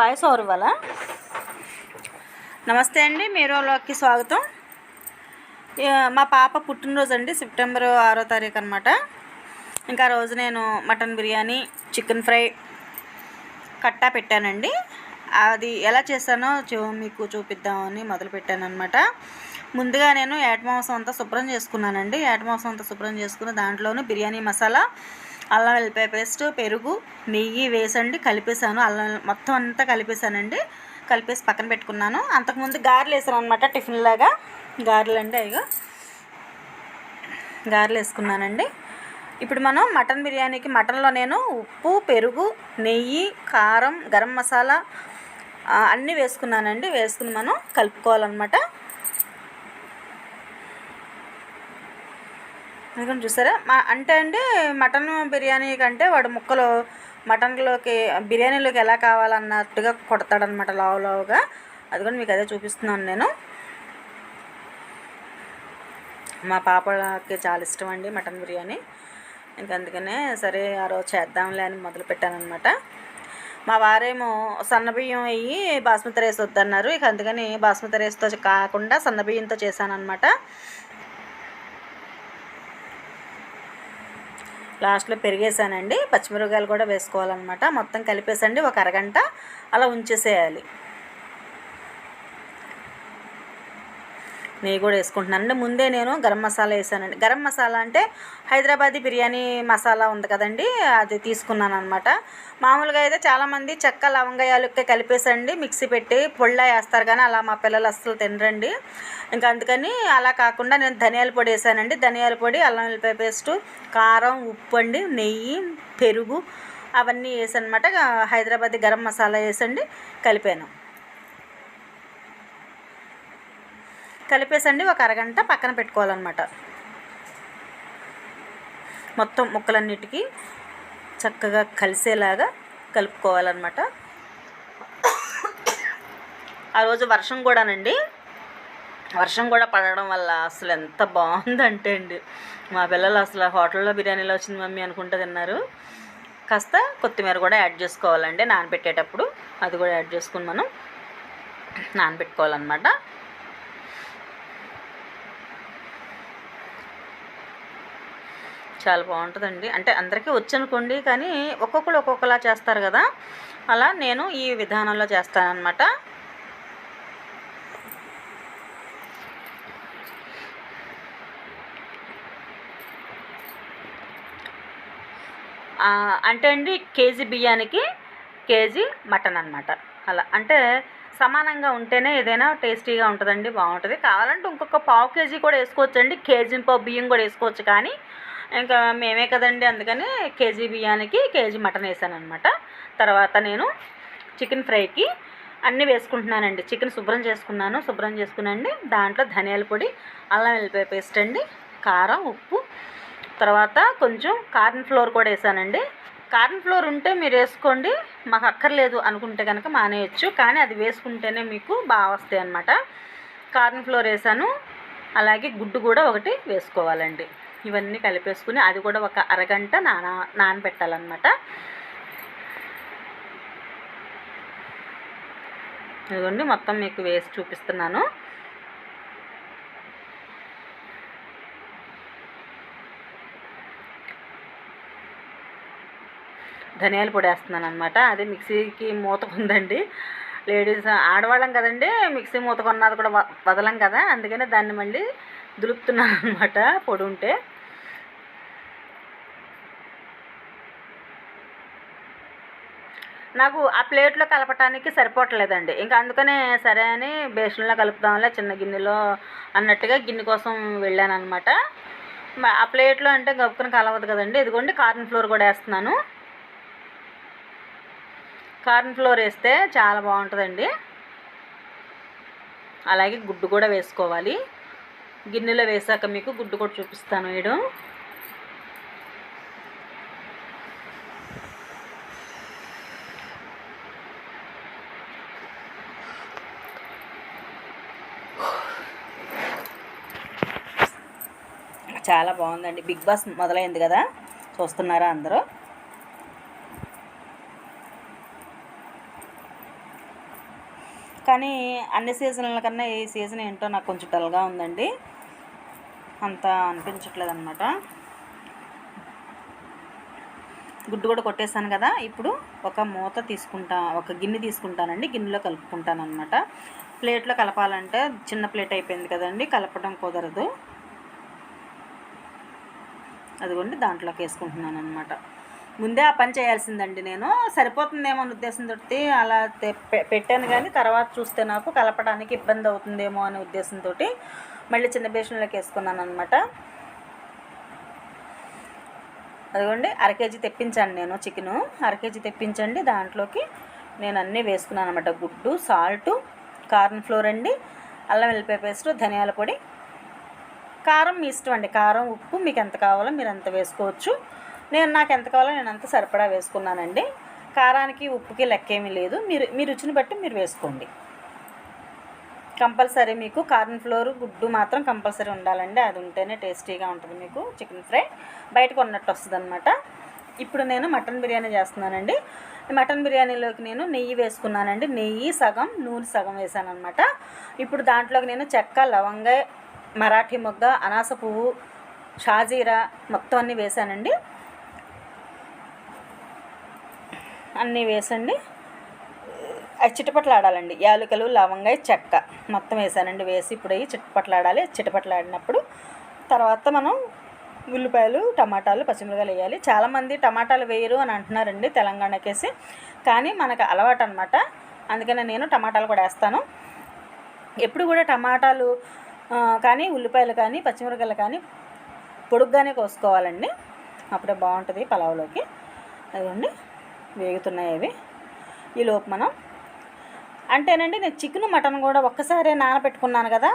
Voice over ఇవ్వాలా? నమస్తే అండి మీరోలోకి స్వాగతం. మా పాప పుట్టినరోజు అండి సెప్టెంబర్ ఆరో తారీఖు అనమాట ఇంకా రోజు నేను మటన్ బిర్యానీ చికెన్ ఫ్రై కట్టా పెట్టానండి. అది ఎలా చేశానో మీకు చూపిద్దామని మొదలు పెట్టాను అనమాట ముందుగా నేను ఏట మాంసం అంతా శుభ్రం చేసుకున్నానండి. ఏట మాంసం అంతా శుభ్రం చేసుకుని దాంట్లోనూ బిర్యానీ మసాలా అల్లం వెల్లిపాయ పేస్ట్ పెరుగు నెయ్యి వేసండి కలిపేసాను అల్లం మొత్తం అంతా కలిపేసానండి కలిపేసి పక్కన పెట్టుకున్నాను. అంతకుముందు గారెలు వేసాను అనమాట టిఫిన్ లాగా. గారెలు అండి అయ్యో. గారెలు వేసుకున్నానండి. ఇప్పుడు మనం మటన్ బిర్యానీకి మటన్లో నేను ఉప్పు పెరుగు నెయ్యి కారం గరం మసాలా అన్నీ వేసుకున్నానండి. వేసుకుని మనం కలుపుకోవాలన్నమాట. ఎందుకంటే చూసారా? మా అంటే అండి మటన్ బిర్యానీ కంటే వాడు ముక్కలు మటన్లోకి బిర్యానీలోకి ఎలా కావాలన్నట్టుగా కొడతాడనమాట లావు లావుగా. అది కూడా మీకు అదే చూపిస్తున్నాను నేను. మా పాపకి చాలా ఇష్టం అండి మటన్ బిర్యానీ. ఇంక అందుకనే సరే ఆ రోజు చేద్దాంలే అని మొదలు పెట్టానమాట మా వారేమో సన్నబియ్యం అయ్యి బాస్మతి రైస్ వద్దన్నారు. ఇక అందుకని బాస్మతి రైస్తో కాకుండా సన్నబియ్యంతో చేశానమాట లాస్ట్లో పెరిగేసానండి. పచ్చిమిరపకాయలు కూడా వేసుకోవాలన్నమాట. మొత్తం కలిపేసండి. ఒక అరగంట అలా ఉంచేసేయాలి. నెయ్యి కూడా వేసుకుంటున్నాను. అంటే ముందే నేను గరం మసాలా వేసానండి. గరం మసాలా అంటే హైదరాబాదీ బిర్యానీ మసాలా ఉంది కదండి అది తీసుకున్నాను అనమాట మామూలుగా అయితే చాలామంది చెక్క లవంగ కలిపేసండి మిక్సీ పెట్టి పొళ్ళ వేస్తారు కానీ అలా మా పిల్లలు అస్సలు తినరండి. ఇంకా అందుకని అలా కాకుండా నేను ధనియాల పొడి వేసానండి. ధనియాల పొడి అల్లం వెల్లిపాయ పేస్టు కారం ఉప్పు అండి నెయ్యి పెరుగు అవన్నీ వేసనమాట. హైదరాబాదీ గరం మసాలా వేసండి కలిపాను. కలిపేసండి ఒక అరగంట పక్కన పెట్టుకోవాలన్నమాట. మొత్తం ముక్కలన్నిటికీ చక్కగా కలిసేలాగా కలుపుకోవాలన్నమాట. ఆ రోజు వర్షం కూడానండి. వర్షం కూడా పడడం వల్ల అసలు ఎంత బాగుందంటే అండి. మా పిల్లలు అసలు హోటల్లో బిర్యానీలో వచ్చింది మమ్మీ అనుకుంటూ తిన్నారు. కాస్త కొత్తిమీర కూడా యాడ్ చేసుకోవాలండి నానబెట్టేటప్పుడు. అది కూడా యాడ్ చేసుకుని మనం నానబెట్టుకోవాలన్నమాట. చాలా బాగుంటుందండి. అంటే అందరికీ వచ్చనుకోండి కానీ ఒక్కొక్కరు ఒక్కొక్కలా చేస్తారు కదా. అలా నేను ఈ విధానంలో చేస్తానన్నమాట. అంటే అండి కేజీ బియ్యానికి కేజీ మటన్ అన్నమాట. అలా అంటే సమానంగా ఉంటేనే ఏదైనా టేస్టీగా ఉంటుందండి బాగుంటుంది. కావాలంటే ఇంకొక పావు కేజీ కూడా వేసుకోవచ్చండి కేజీ పావు బియ్యం కూడా వేసుకోవచ్చు. కానీ ఇంకా మేమే కదండి అందుకని కేజీ బియ్యానికి కేజీ మటన్ వేసాను అనమాట తర్వాత నేను చికెన్ ఫ్రైకి అన్నీ వేసుకుంటున్నానండి. చికెన్ శుభ్రం చేసుకున్నాను శుభ్రం చేసుకున్నాండి దాంట్లో ధనియాల పొడి అల్లం వెల్లిపాయ పేస్ట్ అండి కారం ఉప్పు. తర్వాత కొంచెం కార్న్ ఫ్లోర్ కూడా వేసానండి. కార్న్ ఫ్లోర్ ఉంటే మీరు వేసుకోండి. మాకు అక్కర్లేదు అనుకుంటే కనుక మానేయచ్చు. కానీ అది వేసుకుంటేనే మీకు బాగా వస్తాయి అన్నమాట కార్న్ ఫ్లోర్ వేసాను. అలాగే గుడ్డు కూడా ఒకటి వేసుకోవాలండి. ఇవన్నీ కలిపేసుకుని అది కూడా ఒక అరగంట నాన నానబెట్టాలన్నమాట. ఇదిగోండి మొత్తం మీకు వేసి చూపిస్తున్నాను. ధనియాల పొడి వేస్తున్నాను అనమాట అది మిక్సీకి మూత ఉందండి. లేడీస్ ఆడవాళ్ళం కదండి మిక్సీ మూత కొన్నది కూడా వ- వదలం కదా అందుకనే దాన్ని మళ్ళీ దులుపుతున్నాను అనమాట పొడి ఉంటే. నాకు ఆ ప్లేట్లో కలపటానికి సరిపోవట్లేదండి. ఇంకా అందుకనే సరే అని బేషన్లో కలుపుదాంలే చిన్న గిన్నెలో అన్నట్టుగా గిన్నె కోసం వెళ్ళాను అనమాట ఆ ప్లేట్లో అంటే గబుకుని కలవదు కదండి. ఇదిగోండి కార్న్ ఫ్లోర్ కూడా వేస్తున్నాను. కార్న్ ఫ్లోర్ వేస్తే చాలా బాగుంటుందండి. అలాగే గుడ్డు కూడా వేసుకోవాలి. గిన్నెలో వేసాక మీకు గుడ్డు కూడా చూపిస్తాను వేయడం చాలా బాగుందండి. బిగ్ బాస్ మొదలైంది కదా? చూస్తున్నారా అందరూ? కానీ అన్ని సీజన్ల కన్నా ఈ సీజన్ ఏంటో నాకు కొంచెం డల్గా ఉందండి. అంత అనిపించట్లేదు అనమాట గుడ్డు కూడా కొట్టేశాను కదా? ఇప్పుడు ఒక మూత తీసుకుంటా ఒక గిన్నె తీసుకుంటానండి. గిన్నెలో కలుపుకుంటాను అనమాట ప్లేట్లో కలపాలంటే చిన్న ప్లేట్ అయిపోయింది కదండి. కలపడం కుదరదు. అదిగోండి దాంట్లోకి వేసుకుంటున్నాను అనమాట ముందే ఆ పని చేయాల్సిందండి నేను. సరిపోతుందేమో అనే ఉద్దేశంతో అలా తె- పె- పెట్టాను కానీ తర్వాత చూస్తే నాకు కలపడానికి ఇబ్బంది అవుతుందేమో అనే ఉద్దేశంతో మళ్ళీ చిన్న బేషన్లోకి వేసుకున్నాను అనమాట అదిగోండి అర కేజీ తెప్పించాను నేను చికెను. అర కేజీ తెప్పించండి. దాంట్లోకి నేను అన్నీ వేసుకున్నాను అనమాట గుడ్డు సాల్టు కార్న్ ఫ్లోర్ అండి అల్లం వెల్లిపాయ పేస్ట్ ధనియాల పొడి కారం మీ ఇష్టం అండి. కారం ఉప్పు మీకు ఎంత కావాలో మీరు ఎంత వేసుకోవచ్చు. నేను నాకు ఎంత కావాలో నేను అంత సరిపడా వేసుకున్నానండి. కారానికి ఉప్పుకి లెక్క ఏమీ లేదు. మీరు మీ రుచిని బట్టి మీరు వేసుకోండి. కంపల్సరీ మీకు కార్న్ ఫ్లోర్ గుడ్డు మాత్రం కంపల్సరీ ఉండాలండి. అది ఉంటేనే టేస్టీగా ఉంటుంది మీకు చికెన్ ఫ్రై. బయటకు ఉన్నట్టు వస్తుంది అనమాట ఇప్పుడు నేను మటన్ బిర్యానీ చేస్తున్నానండి. మటన్ బిర్యానీలోకి నేను నెయ్యి వేసుకున్నానండి. నెయ్యి సగం నూనె సగం వేసాను అనమాట ఇప్పుడు దాంట్లోకి నేను చెక్క లవంగ మరాఠీ మొగ్గ అనాస పువ్వు షాజీరా మొత్తం అన్నీ వేసానండి అన్నీ వేసండి. అవి చిటపట్లాడాలండి. యాలకులు లవంగాయ చెక్క మొత్తం వేసానండి. వేసి ఇప్పుడు అవి చిటపట్లాడాలి. చిటపట్లాడినప్పుడు తర్వాత మనం ఉల్లిపాయలు టమాటాలు పచ్చిమిరకాయలు వేయాలి. చాలామంది టమాటాలు వేయరు అని అంటున్నారండి తెలంగాణకేసి. కానీ మనకు అలవాటు అనమాట అందుకనే నేను టమాటాలు కూడా వేస్తాను. ఎప్పుడు కూడా టమాటాలు కానీ ఉల్లిపాయలు కానీ పచ్చిమిరకాయలు కానీ పొడుగ్గానే కోసుకోవాలండి. అప్పుడే బాగుంటుంది పలావ్లోకి. అదిగోండి వేగుతున్నాయి అవి. ఈలోపు మనం అంటేనండి నేను చికెన్ మటన్ కూడా ఒక్కసారే నానబెట్టుకున్నాను కదా.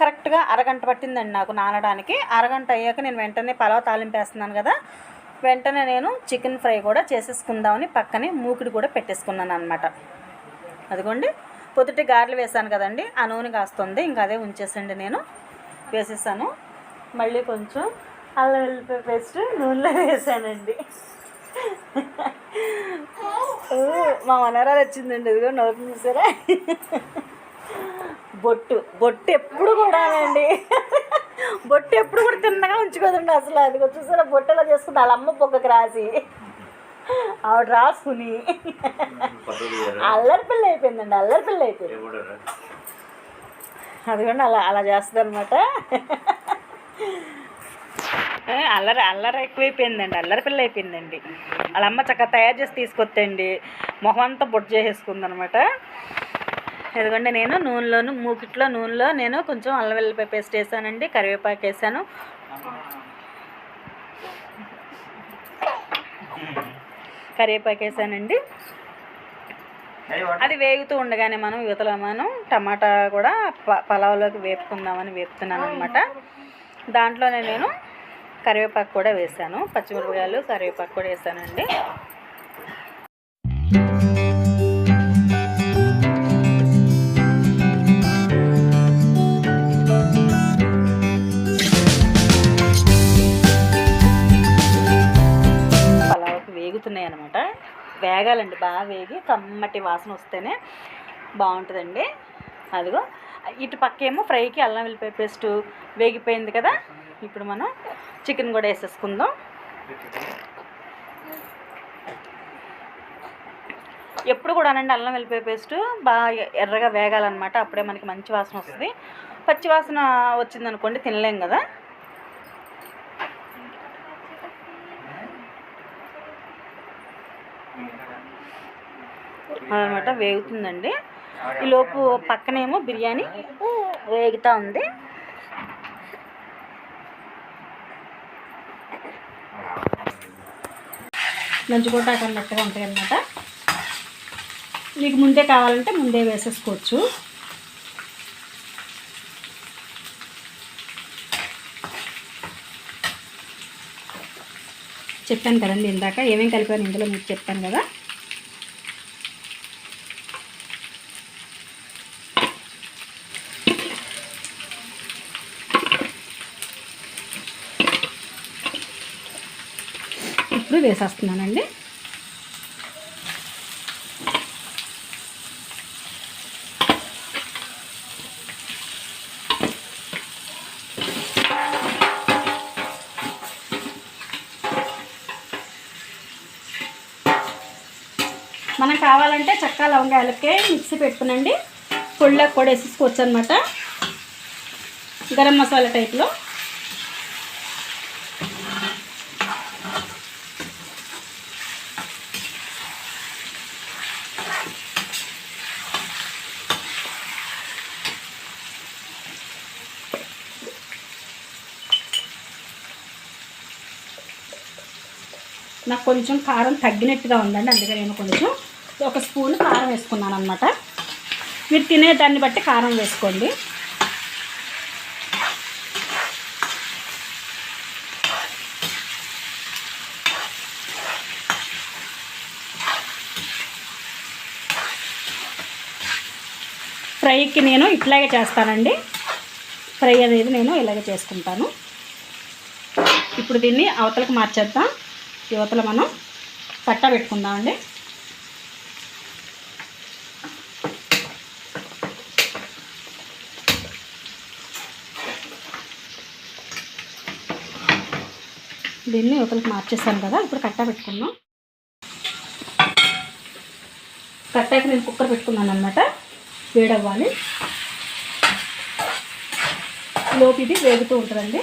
కరెక్ట్గా అరగంట పట్టిందండి నాకు నానడానికి. అరగంట అయ్యాక నేను వెంటనే పలావ్ తాలింపేస్తున్నాను కదా. వెంటనే నేను చికెన్ ఫ్రై కూడా చేసేసుకుందామని పక్కనే మూకిడి కూడా పెట్టేసుకున్నాను అనమాట అదిగోండి పొద్దుటి గారెలు వేసాను కదండి ఆ నూనె కాస్తుంది. ఇంకా అదే ఉంచేసండి నేను. వేసేసాను. మళ్ళీ కొంచెం అల్లం వెల్లిపాయ పేస్ట్ నూనెలో వేసానండి. మా మనరాలు వచ్చిందండి. ఇదిగో నోరు చూసారా బొట్టు. బొట్టు ఎప్పుడు కూడా అండి. బొట్టు ఎప్పుడు కూడా తిన్నగా ఉంచుకోదండి అసలు. అది చూసారా? బొట్టలో చేసుకుంటే వాళ్ళ అమ్మ పొక్కకి రాసి. ఆవిడ రాసుకుని అల్లరి పిల్ల అయిపోయిందండి అల్లరి పిల్ల అయిపోయింది. అదిగోండి అలా అలా చేస్తుంది అనమాట అల్లరి అల్లరి ఎక్కువైపోయిందండి అల్లరి పిల్ల అయిపోయిందండి. వాళ్ళ అమ్మ చక్కగా తయారు చేసి తీసుకొచ్చండి మొహం అంతా బొట్టు చేసేసుకుంది అనమాట ఎందుకంటే నేను నూనెలోను మూకిట్లో నూనెలో నేను కొంచెం అల్లం వెల్లిపాయ పేస్ట్ వేసానండి కరివేపాకు వేసాను. కరివేపాకు వేసానండి అది వేగుతూ ఉండగానే మనం యువతలో మనం టమాటా కూడా ప పలావ్లోకి వేపుకుందామని వేపుతున్నాను అనమాట దాంట్లోనే నేను కరివేపాకు కూడా వేసాను. పచ్చిమిరపకాయలు కరివేపాకు కూడా వేసానండి. వేగుతున్నాయి అనమాట వేగాలండి బాగా వేగి కమ్మటి వాసన వస్తేనే బాగుంటుందండి. అదిగో ఇటు పక్కేమో ఫ్రైకి అల్లం వెల్లిపాయ పేస్ట్ వేగిపోయింది కదా. ఇప్పుడు మనం చికెన్ కూడా వేసేసుకుందాం. ఎప్పుడు కూడా అనండి అల్లం వెల్లిపాయ పేస్ట్ బాగా ఎర్రగా వేగాలన్నమాట. అప్పుడే మనకి మంచి వాసన వస్తుంది. పచ్చి వాసన వచ్చిందనుకోండి తినలేం కదా. అనమాట వేగుతుందండి. ఈలోపు పక్కనేమో బిర్యానీ వేగుతూ ఉంది. నంచుకోవటానికి అన్నట్టుగా ఉంటాయి అన్నమాట. మీకు ముందే కావాలంటే ముందే వేసేసుకోవచ్చు. చెప్పాను కదండి ఇందాక ఏమేమి కలిపాను ఇందులో మీకు చెప్పాను కదా. వేసేస్తున్నానండి. మనం కావాలంటే చక్క లవంగాయలకే మిక్సీ పెట్టుకునండి. పొడిలో కూడా వేసేసుకోవచ్చు అనమాట గరం మసాలా టైప్లో. నాకు కొంచెం కారం తగ్గినట్టుగా ఉందండి అందుకే నేను కొంచెం ఒక స్పూన్ కారం వేసుకున్నాను అనమాట మీరు తినే దాన్ని బట్టి కారం వేసుకోండి. ఫ్రైకి నేను ఇట్లాగే చేస్తానండి. ఫ్రై అనేది నేను ఇలాగే చేసుకుంటాను. ఇప్పుడు దీన్ని అవతలకు మార్చేద్దాం. యువతల మనం కట్ట పెట్టుకుందామండి. దీన్ని యువతలకు మార్చేస్తాను కదా ఇప్పుడు కట్ట పెట్టుకుందాం. కట్టాక నేను కుక్కర్ పెట్టుకున్నాను అనమాట వేడవ్వాలి. లోపు ఇది వేగుతూ ఉంటుందండి.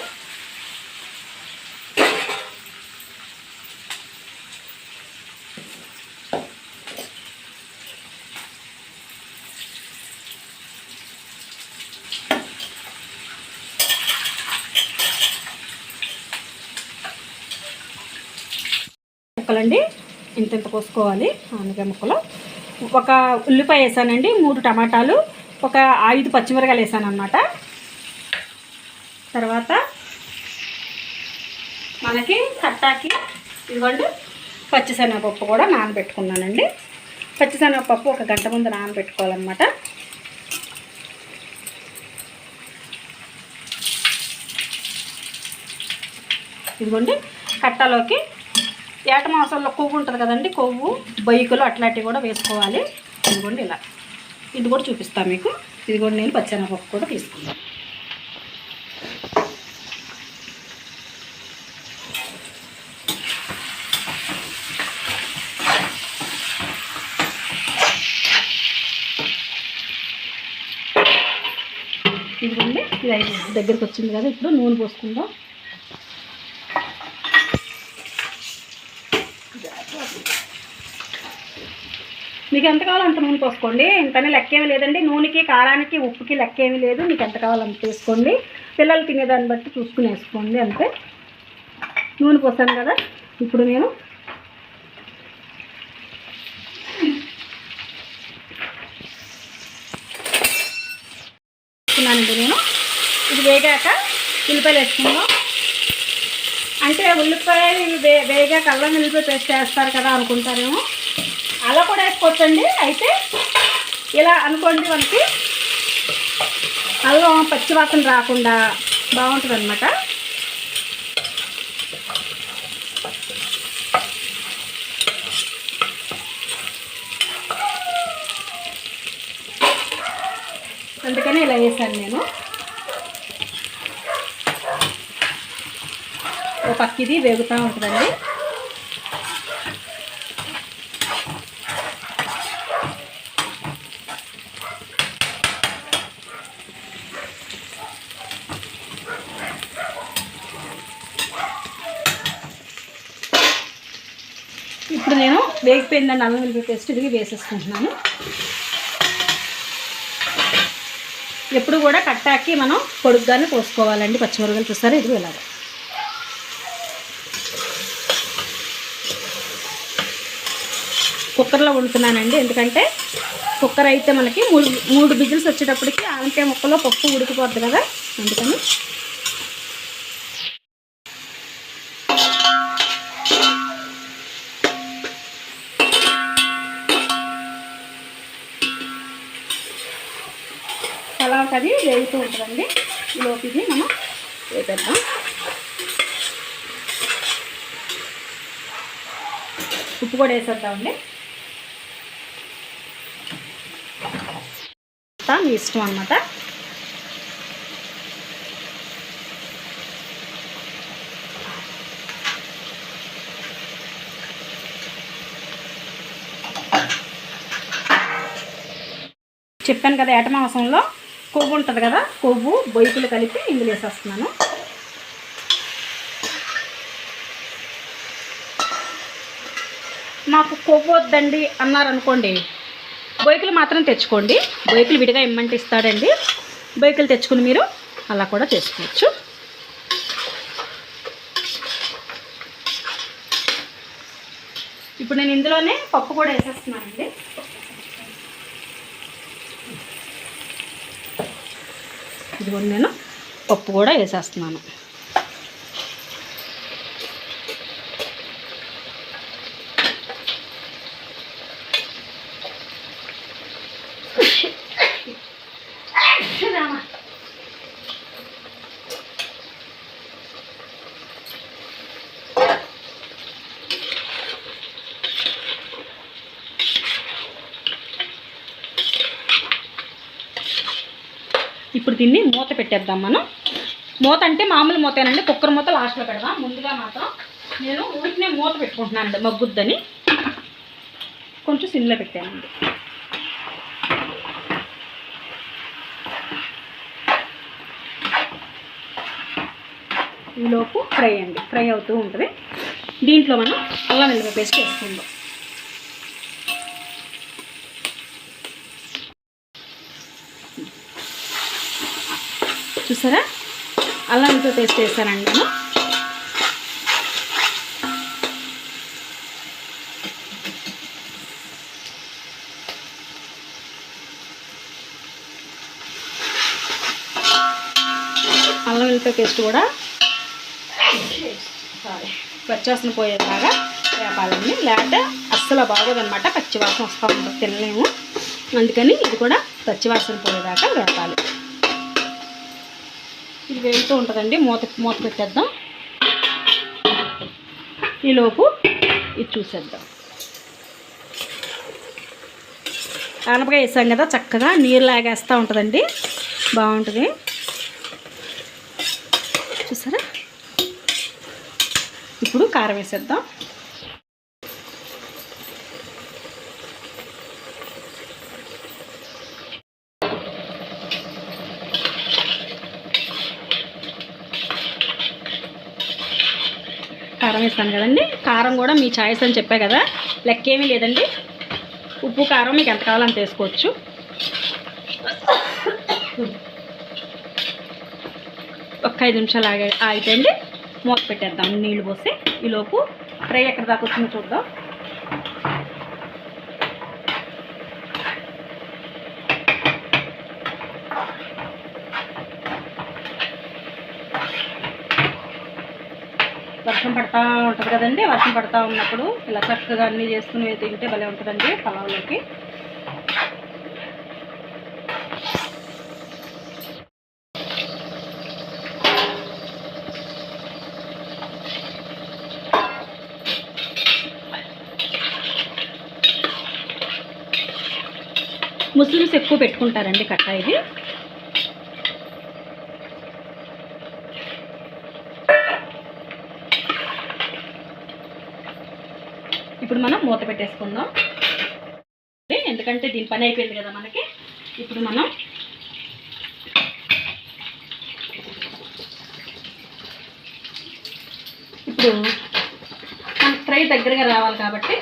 పోసుకోవాలి ఇంత కోసుకోవాలి ముక్కలు. ఒక ఉల్లిపాయ వేసానండి మూడు టమాటాలు ఒక ఐదు పచ్చిమిరకాయలు వేసాను అనమాట తర్వాత మనకి కట్టాకి ఇదిగోండి పచ్చిశనగపప్పు కూడా నానబెట్టుకున్నానండి. పచ్చిశనగపప్పు ఒక గంట ముందు నానబెట్టుకోవాలన్నమాట. ఇదిగోండి కట్టలోకి ఏట మాంసంలో కొవ్వు ఉంటుంది కదండి కొవ్వు బొయ్యికలు అట్లాంటివి కూడా వేసుకోవాలి. ఇదిగోండి ఇలా. ఇది కూడా చూపిస్తాను మీకు. ఇది కూడా నేను పచ్చెనపప్పు కూడా తీసుకున్నాను. ఇదిగోండి ఇది అయితే దగ్గరికి వచ్చింది కదా ఇప్పుడు నూనె పోసుకుందాం. మీకు ఎంత కావాలో అంత నూనె పోసుకోండి. ఇంతనే లెక్క ఏమీ లేదండి. నూనెకి కారానికి ఉప్పుకి లెక్కేమీ లేదు. మీకు ఎంత కావాలో అంత వేసుకోండి పిల్లలు తినేదాన్ని బట్టి చూసుకుని వేసుకోండి అంతే. నూనె పోసాను కదా. ఇప్పుడు నేను వేసుకున్నానండి నేను. ఇది వేగాక ఉల్లిపాయలు వేసుకుందాం. అంటే ఉల్లిపాయలు వే వేగాక అల్లం ఉల్లిపాయ పేస్ట్ వేస్తారు కదా అనుకుంటారేమో. అలా కూడా వేసుకోవచ్చండి. అయితే ఇలా అనుకోండి మనకి అల్లం పచ్చివాసన రాకుండా బాగుంటుంది అనమాట అందుకని ఇలా వేసాను నేను. ఓ పక్కిది వేగుతూ ఉంటుందండి ఇప్పుడు నేను వేగిపోయిందండి అల్లం వెల్లుల్లి పేస్ట్ ఇది వేసేసుకుంటున్నాను. ఎప్పుడు కూడా కట్టాకి మనం పొడుగ్గానే పోసుకోవాలండి పచ్చిమిరపకాయలు చూస్తారా ఇది ఇలాగ. కుక్కర్లో వండుతున్నానండి. ఎందుకంటే కుక్కర్ అయితే మనకి మూడు మూడు బిజిల్స్ వచ్చేటప్పటికి ఆనకాయ ముక్కలో పప్పు ఉడికిపోద్ది కదా. అందుకని అలా అది వేగుతూ ఉంటుందండి. ఈలోపు ఇది మనం వేపేద్దాం ఉప్పు కూడా వేసేద్దామండి. మీ ఇష్టం అనమాట చెప్పాను కదా ఏటమాసంలో కొవ్వు ఉంటుంది కదా కొవ్వు బొయ్యకులు కలిపి ఇందులో వేసేస్తున్నాను. మాకు కొవ్వు వద్దండి అన్నారనుకోండి బొయ్యకులు మాత్రం తెచ్చుకోండి. బొయ్యకులు విడిగా ఇమ్మంటే ఇస్తాడండి. బొయ్యకులు తెచ్చుకుని మీరు అలా కూడా చేసుకోవచ్చు. ఇప్పుడు నేను ఇందులోనే పప్పు కూడా వేసేస్తున్నానండి. ఇదిగోండి నేను పప్పు కూడా వేసేస్తున్నాను రామా ఇప్పుడు దీన్ని మూత పెట్టేద్దాం మనం. మూత అంటే మామూలు మూతేనండి కుక్కర్ మూత లాస్ట్లో పెడదాం. ముందుగా మాత్రం నేను ఊరికనే మూత పెట్టుకుంటున్నానండి మగ్గుద్దని. కొంచెం సిమ్లో పెట్టానండి ఈలోపు ఫ్రై అండి ఫ్రై అవుతూ ఉంటుంది. దీంట్లో మనం అల్లం వెల్లుల్లి పేస్ట్ వేసుకుందాం. చూసారా? అల్లం వెల్లుల్లి పేస్ట్ వేసానండి నేను. అల్లం వెల్లుల్లి పేస్ట్ కూడా సారీ పచ్చివాసన పోయేలాగా వేపాలండి. లేకపోతే అస్సలు బాగోదన్నమాట. పచ్చివాసన వస్తూ ఉంటుంది. తినలేము. అందుకని ఇది కూడా పచ్చివాసన పోయేదాకా వేపాలి. వేగుతూ ఉంటుందండి. మూత మూత పెట్టేద్దాం. ఈలోపు ఇది చూసేద్దాం. ఆనపకాయ వేసాం కదా చక్కగా నీరు లాగేస్తూ ఉంటుందండి. బాగుంటుంది. చూసారా? ఇప్పుడు కారం వేసేద్దాం. కారం వేస్తాను కదండి? కారం కూడా మీ ఛాయిస్ అని చెప్పా కదా. లెక్కేమీ లేదండి. ఉప్పు కారం మీకు ఎంత కావాలో అంత వేసుకోవచ్చు. ఒక్క ఐదు నిమిషాలు ఆగే ఆగితే అండి మూత పెట్టేద్దాం. నీళ్ళు పోసి ఈలోపు ఫ్రై ఎక్కడ దాకా వచ్చిందో చూద్దాం. వర్షం పడతా ఉంటుంది కదండి వర్షం పడతా ఉన్నప్పుడు ఇలా చక్కగా అన్నీ చేసుకుని తింటే భలే ఉంటుందండి పలావులోకి ముస్లిమ్స్ ఎక్కువ పెట్టుకుంటారండి కట్ట ఇది ఇప్పుడు మనం మూత పెట్టేసుకుందాం. ఎందుకంటే దీని పని అయిపోయింది కదా మనకి. ఇప్పుడు మనం ఇప్పుడు మనకి ఫ్రై దగ్గరగా రావాలి కాబట్టి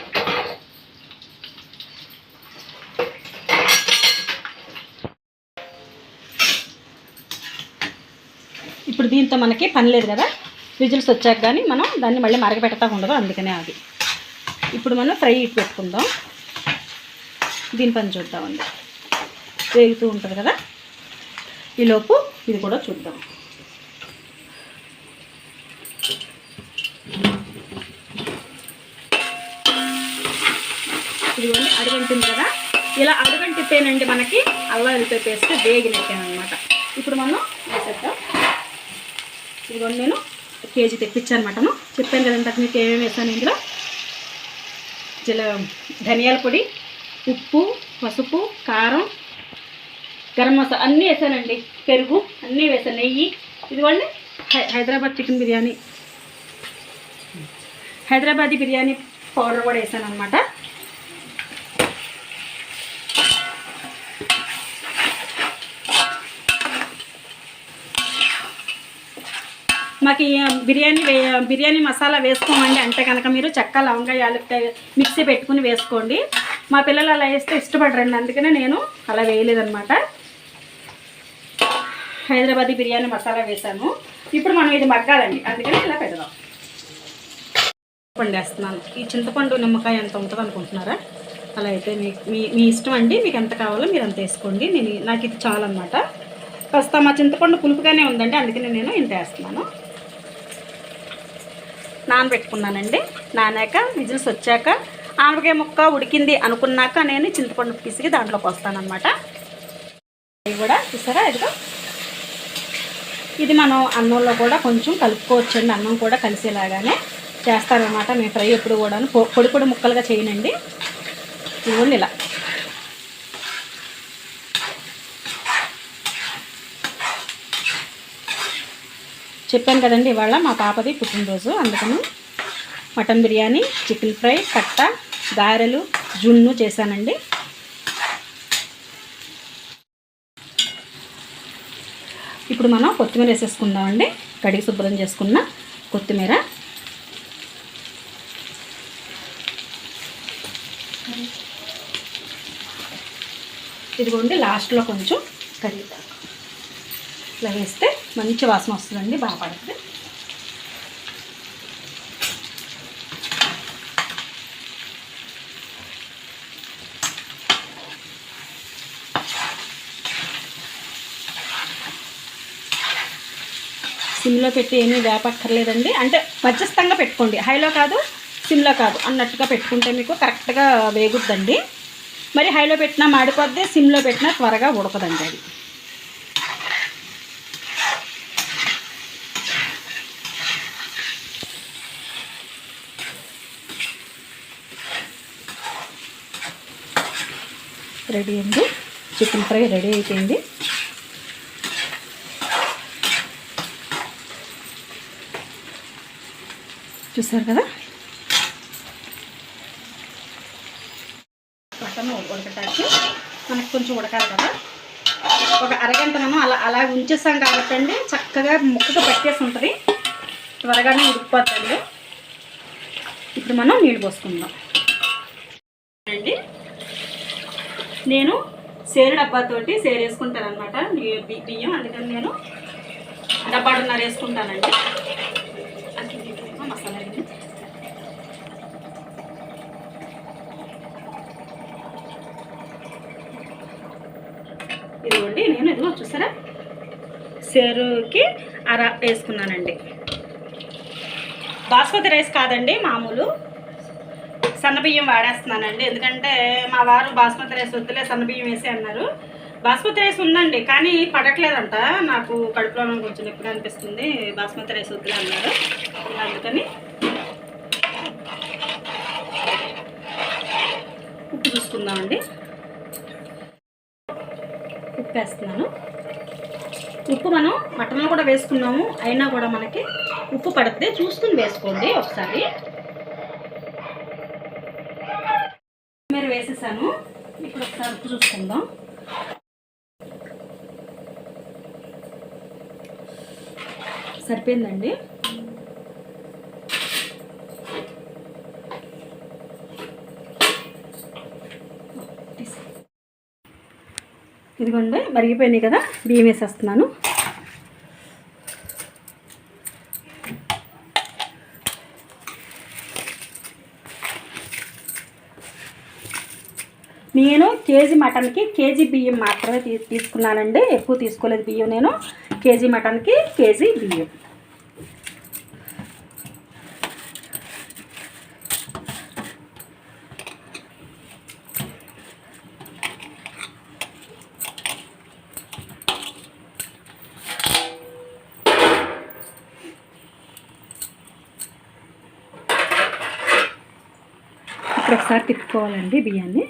ఇప్పుడు దీంతో మనకి పని లేదు కదా. విజిల్స్ వచ్చాక కానీ మనం దాన్ని మళ్ళీ మరగపెడతా ఉండదు అందుకనే అది ఇప్పుడు మనం ఫ్రై పెట్టుకుందాం. దీని పని చూద్దామండి. వేగుతూ ఉంటుంది కదా? ఈలోపు ఇది కూడా చూద్దాం. ఇదిగోండి అడుగంటుంది కదా? ఇలా అడుగంటితేనండి మనకి అల్లం వెల్లిపాయ పేస్ట్ వేగినట్టేనమాట ఇప్పుడు మనం వేసేద్దాం. ఇదిగోండి నేను కేజీ తెప్పించాను మటను. చెప్పాను కదా ఇంతకు మీకు ఏమేమి వేసాను ఇందులో? జల ధనియాల పొడి ఉప్పు పసుపు కారం గరం మసాలా అన్నీ వేసానండి. పెరుగు అన్నీ వేసాను. నెయ్యి. ఇదిగోండి. హై- హైదరాబాద్ చికెన్ బిర్యానీ. హైదరాబాదీ బిర్యానీ పౌడర్ కూడా వేసాను అనమాట మాకు బిర్యానీ వే బిర్యానీ మసాలా వేసుకోమండి. అంటే కనుక మీరు చెక్క లవంగా యాలక్కాయ మిక్సీ పెట్టుకుని వేసుకోండి. మా పిల్లలు అలా వేస్తే ఇష్టపడరండి. అందుకనే నేను అలా వేయలేదనమాట హైదరాబాదీ బిర్యానీ మసాలా వేసాను. ఇప్పుడు మనం ఇది మగ్గాలండి. అందుకని ఇలా పెడదాం. చింతపండు వేస్తున్నాను ఈ చింతపండు నిమ్మకాయ ఎంత ఉంటుంది అనుకుంటున్నారా? అలా అయితే మీ మీ ఇష్టం అండి. మీకు ఎంత కావాలో మీరు అంత వేసుకోండి. నేను నాకు ఇది చాలన్నమాట. కాస్త మా చింతపండు పులుపుగానే ఉందండి. అందుకని నేను ఇంత వేస్తున్నాను. నానబెట్టుకున్నానండి. నానాక విజిల్స్ వచ్చాక ఆనపకాయ ముక్క ఉడికింది అనుకున్నాక నేను చింతపండు పిసికి దాంట్లోకి వస్తానమాట ఇవి కూడా చూసారా? ఇదిగో. ఇది మనం అన్నంలో కూడా కొంచెం కలుపుకోవచ్చండి. అన్నం కూడా కలిసేలాగానే చేస్తారనమాట నేను ఫ్రై ఎప్పుడు కూడా పొడి పొడి ముక్కలుగా చేయనండి. ఇవ్వండి ఇలా. చెప్పాను కదండి ఇవాళ మా పాపది పుట్టినరోజు. అందుకని మటన్ బిర్యానీ చికెన్ ఫ్రై కట్ట గారెలు జున్ను చేశానండి. ఇప్పుడు మనం కొత్తిమీర వేసేసుకుందామండి. కడిగి శుభ్రం చేసుకున్న కొత్తిమీర. ఇదిగోండి లాస్ట్లో కొంచెం కరివేపాకు. ఇట్లా వేస్తే మంచి వాసన వస్తుందండి బాగా పడుతుంది. సిమ్లో పెట్టి ఏమీ వేపక్కర్లేదండి. అంటే మధ్యస్థంగా పెట్టుకోండి. హైలో కాదు సిమ్లో కాదు అన్నట్టుగా పెట్టుకుంటే మీకు కరెక్ట్గా వేగుద్దండి. మరి హైలో పెట్టినా మాడిపోద్ది సిమ్లో పెట్టినా త్వరగా ఉడకదండి అది. రెడీ అండి చికెన్ ఫ్రై రెడీ అయిపోయింది. చూసారు కదా? మటన్ ఉడకటానికి మనకు కొంచెం ఉడకాలి కదా? ఒక అరగంట మనం అలా అలా ఉంచేసాం కాబట్టి చక్కగా ముక్కగా పట్టేసి ఉంటుంది. త్వరగానే ఉడికిపోతుంది. ఇప్పుడు మనం నీళ్ళు పోసుకుందాం అండి నేను సేరు డబ్బాతోటి సేరు వేసుకుంటాను అనమాట బియ్యం అందుకని నేను డబ్బాడున్నర వేసుకుంటానండి. మసాలా ఇదిగోండి నేను ఇదిగో చూసారా? సేరుకి అర వేసుకున్నానండి. బాస్మతి రైస్ కాదండి మామూలు. సన్నబియ్యం వాడేస్తున్నానండి. ఎందుకంటే మా వారు బాస్మతి రైస్ వద్దులే సన్నబియ్యం వేసి అన్నారు. బాస్మతి రైస్ ఉందండి కానీ పడట్లేదంట. నాకు కడుపులో కొంచెం నొప్పిగా అనిపిస్తుంది. బాస్మతి రైస్ వద్దులే అన్నారు. అందుకని ఉప్పు చూసుకుందామండి. ఉప్పు వేస్తున్నాను ఉప్పు మనం మటన్లో కూడా వేసుకున్నాము. అయినా కూడా మనకి ఉప్పు పడితే చూసుకుని వేసుకోండి ఒకసారి. మీరు వేసేసాను. ఇప్పుడు ఒకసారి చూసుకుందాం. సరిపోయిందండి? ఇదిగోండి మరిగిపోయినాయి కదా బియ్యం వేసేస్తున్నాను. నేను కేజీ మటన్కి కేజీ బియ్యం మాత్రమే తీ తీసుకున్నానండి. ఎక్కువ తీసుకోలేదు బియ్యం నేను. కేజీ మటన్కి కేజీ బియ్యం. ఇప్పుడు ఒకసారి తిప్పుకోవాలండి బియ్యాన్ని.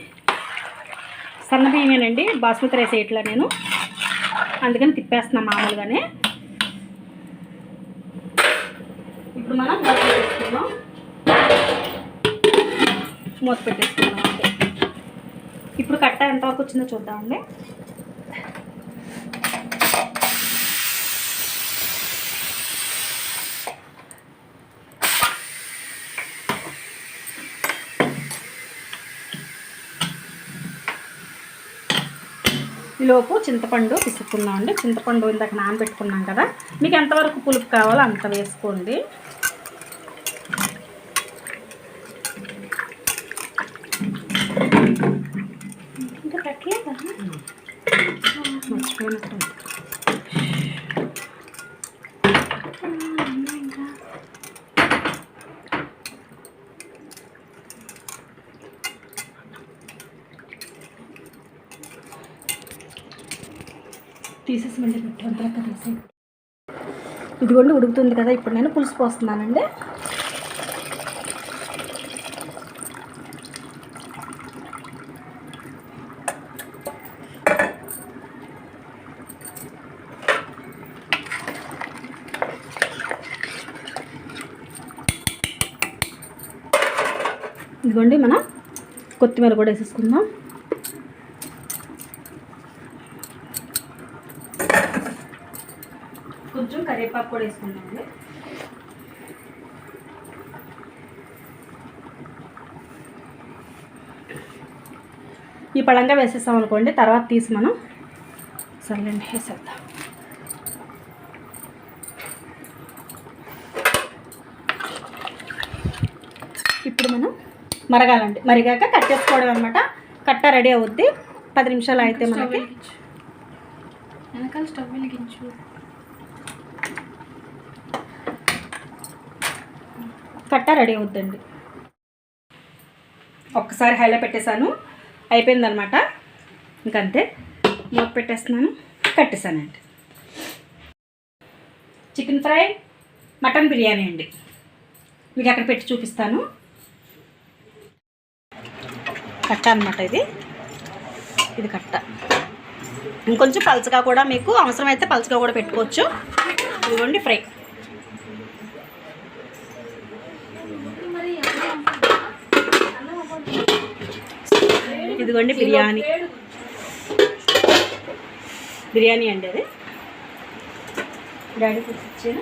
సన్న బియ్యమేనండి బాస్మతి రైస్ వేయట్లా నేను. అందుకని తిప్పేస్తున్నా మామూలుగానే. ఇప్పుడు మనం పెట్టేసుకున్నాం మూత పెట్టేసుకున్నాం ఇప్పుడు కట్ట ఎంతవరకు వచ్చిందో చూద్దామండి. ఈలోపు చింతపండు పిసుక్కున్నాం అండి. చింతపండు ఇందాక నానబెట్టుకున్నాం కదా. మీకు ఎంతవరకు పులుపు కావాలో అంత వేసుకోండి. ఇంకా పెట్టలేదా? మర్చిపోయినట్టు తీసేసి మళ్ళీ పెట్టు అంతా తీసి ఇదిగోండి ఉడుకుతుంది కదా ఇప్పుడు నేను పులుసు పోస్తున్నానండి. ఇదిగోండి మనం కొత్తిమీర కూడా వేసేసుకుందాం కొంచెం కరివేపాకు కూడా వేసుకుందామండి ఈ పళంగా వేసేస్తాం అనుకోండి తర్వాత తీసి మనం సర్లేండి వేసేద్దాం. ఇప్పుడు మనం మరగాలండి. మరిగాక కట్ చేసుకోవడం అనమాట కట్ట రెడీ అవుద్ది. పది నిమిషాలు అయితే మనకి వెనకాల స్టవ్ వెలిగించు. కట్ట రెడీ అవుద్దండి. ఒక్కసారి హైలో పెట్టేశాను. అయిపోయిందనమాట ఇంకంతే. మూత పెట్టేస్తున్నాను. కట్టేశానండి. చికెన్ ఫ్రై మటన్ బిర్యానీ అండి. మీకు అక్కడ పెట్టి చూపిస్తాను. కట్ట అనమాట ఇది. ఇది కట్ట. ఇంకొంచెం పలచగా కూడా మీకు అవసరమైతే పలచగా కూడా పెట్టుకోవచ్చు. ఇదిగోండి ఫ్రై. ఇదిగోండి బిర్యానీ. బిర్యానీ అండి అది. డాడీ ఇచ్చాను